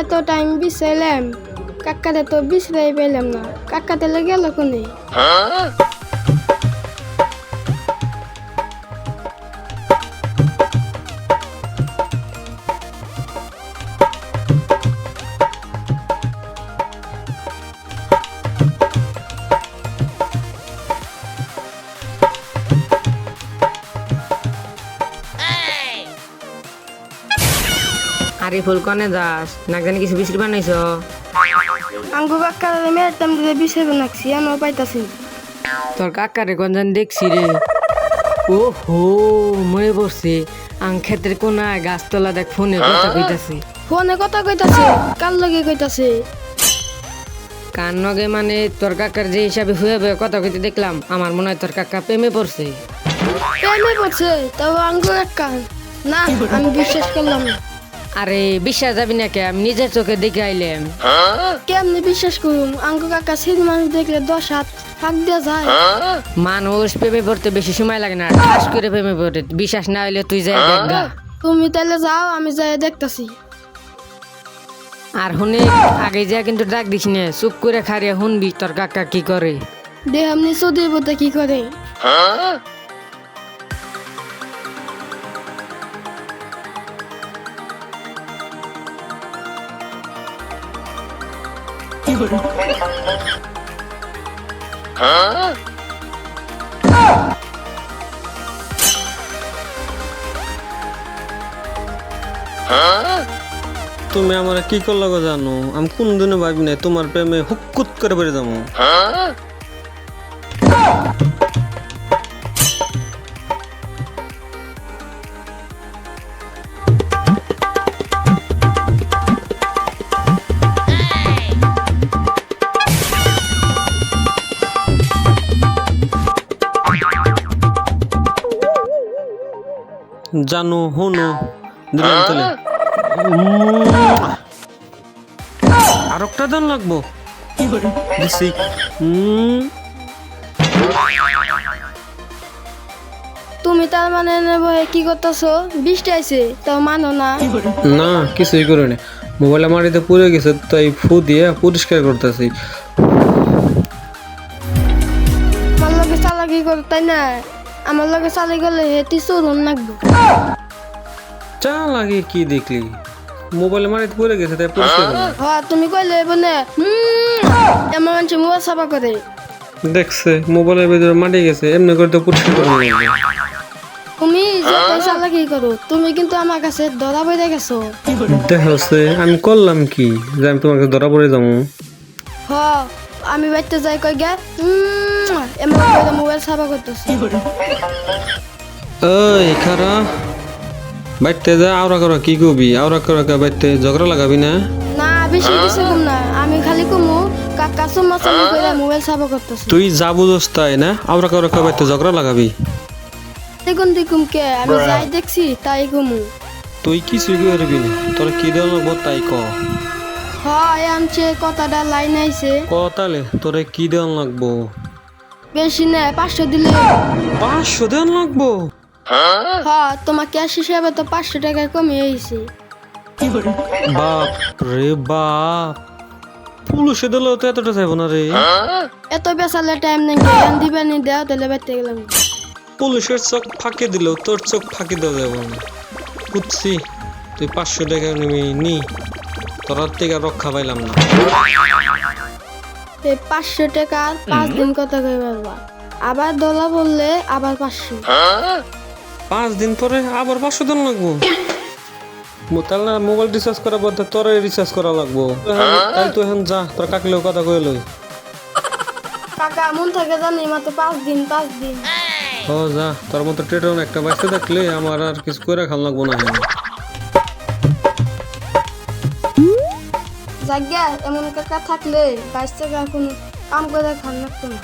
এত টাইম বিছাইলাম কাকাতে তো বিছরাই পেলাম না। কাকাতে গেল কোনে? আরে ফুল কনে যাস। না জানি কিছু বিস্কুট বানাইছ। আঙ্গু কাকা মেরতাম দিলে বিছাইব নাকছি আমিও পাইতাছি। তোর কাকারে কোন জানি দেখছি রে। ও হো মনে পড়ছে। আং ক্ষেতের কোনায় গাছতলা দেখ ফোনে কথা কইতাছে। ফোনে কথা কইতাছে কার লগে কইতাছে? কান নগে মানে তোর কাকার যে হিসাবে হয়ে হয়ে কথা কইতে দেখলাম আমার মনে হয় তোর কাকা প্রেমে পড়ছে। প্রেমে পড়ছে তবে আঙ্গু কাকা না আমি বিশ্বাস করলাম না। আরে বিশ্বাস যাবি না কে আমি নিজের চোখে দেখে আইলাম। কেমনি বিশ্বাস করুম? আঙ্গু কাকা সিন মানুষ দেখলে দশ হাত ফাঁক দিয়া যায়। মানুষ প্রেমে পড়তে বেশি সময় লাগে না ঠাস করে প্রেমে পড়ে বিশ্বাস না হইলে তুই যাই দেখ গা। তুমি তাহলে যাও আমি যাই দেখতাছি। আর হুনে আগে যা কিন্তু ডাক দিস না চুপ করে খারিয়া শুনবি তোর কাকা কি করে। দেহ আপনি সৌদি কি করে? তুমি আমার কি করল জানো? আমি কোন দিনে ভাবি নাই তোমার প্রেমে হুকুত করে বেড়ে যাব। জানো হুনো দিলাম তাহলে আর একটা দান লাগবো? দিছি। তুমি তার মানে নেব কি করতেছো? বৃষ্টি আইছে তাও মানো না। না কিছুই করে না মোবাইল মাটিতে পুড়ে গেছে তাই ফু দিয়ে পরিষ্কার করতেছি। আমার লগে চালাকি করো তাই না আমার লগে চালি গেলে হেঁটি চুরুন লাগবো। চা লাগে কি দেখলি? মোবাইল মাটিতে পুড়ে গেছে তাই পরিষ্কার করলাম। হ তুমি কইলে বনে এমন মানুষ মোবাইল সাফা করে। দেখছে মোবাইলের ভিতরে মাটি গেছে এমনি করে তো করে লাগবে তুমি যত চালাকি করো তুমি কিন্তু আমার কাছে ধরা পড়ে গেছো। দেখাচ্ছে আমি করলাম কি? যে আমি তোমাকে ধরা পড়ে যাব। হ আমি বাড়িতে যাই কই গে উম, এমন করে মোবাইল সাফা করতেছি। ওই খারা। বাইতে যা আওরা করা কি কবি? আওরা করা কা বাইতে ঝগড়া লাগাবি না? না বেশি কিছু কম না। আমি খালি কমু কাকা সুম্মা চালু করে মোবাইল সাফা করতেছি। তুই যা বুঝোস তাই না? আওরা করা কা বাইতে ঝগড়া লাগাবি? দেখুন দেখুম কে আমি যাই দেখছি তাই কমু। তুই কিছুই করবি না। তোর কি দেওয়া লাগবো তাই ক? হয় আমছে কথাটা লাইন আইছে। ক তাহলে তোরে কি দেওয়া লাগবো? বেশি না পাঁচশো দিলে। পাঁচশো দেওয়া লাগবো? হ তোমার ক্যাশ হিসাবে তো পাঁচশো টাকা কমে হয়েছে বাপ রে বাপ পুলিশে দিলেও তো এতটা চাইব না রে। এত বেসালে টাইম নেই দিবে নি দেও তাহলে বাইতে গেলাম। পুলিশের চোখ ফাঁকি দিলেও তোর চোখ ফাঁকি দেওয়া যাবে না। বুঝছি তুই পাঁচশো টাকা নিবি নি তোর থেকে রক্ষা পাইলাম না। পাঁচশো টাকা পাঁচ দিন করে পারবা আবার দলা বললে আবার পাঁচশো। পাঁচ দিন পরে আবার পাঁচশো দিন লাগবো। তাহলে মোবাইল রিচার্জ করার বদলে তোরে রিচার্জ করা লাগবো। তাই তো এখন যা তোর কাকলেও কথা কয়ে লই কাকা মন থাকে জানি মাত্র পাঁচ দিন পাঁচ দিন। ও যা তোর মতো একটা বাচ্চা দেখলে আমার আর কিছু করে খাল লাগবো না। জায়গা এমন কাকা থাকলে বাইশ টাকা এখন কাম করে খান লাগতো না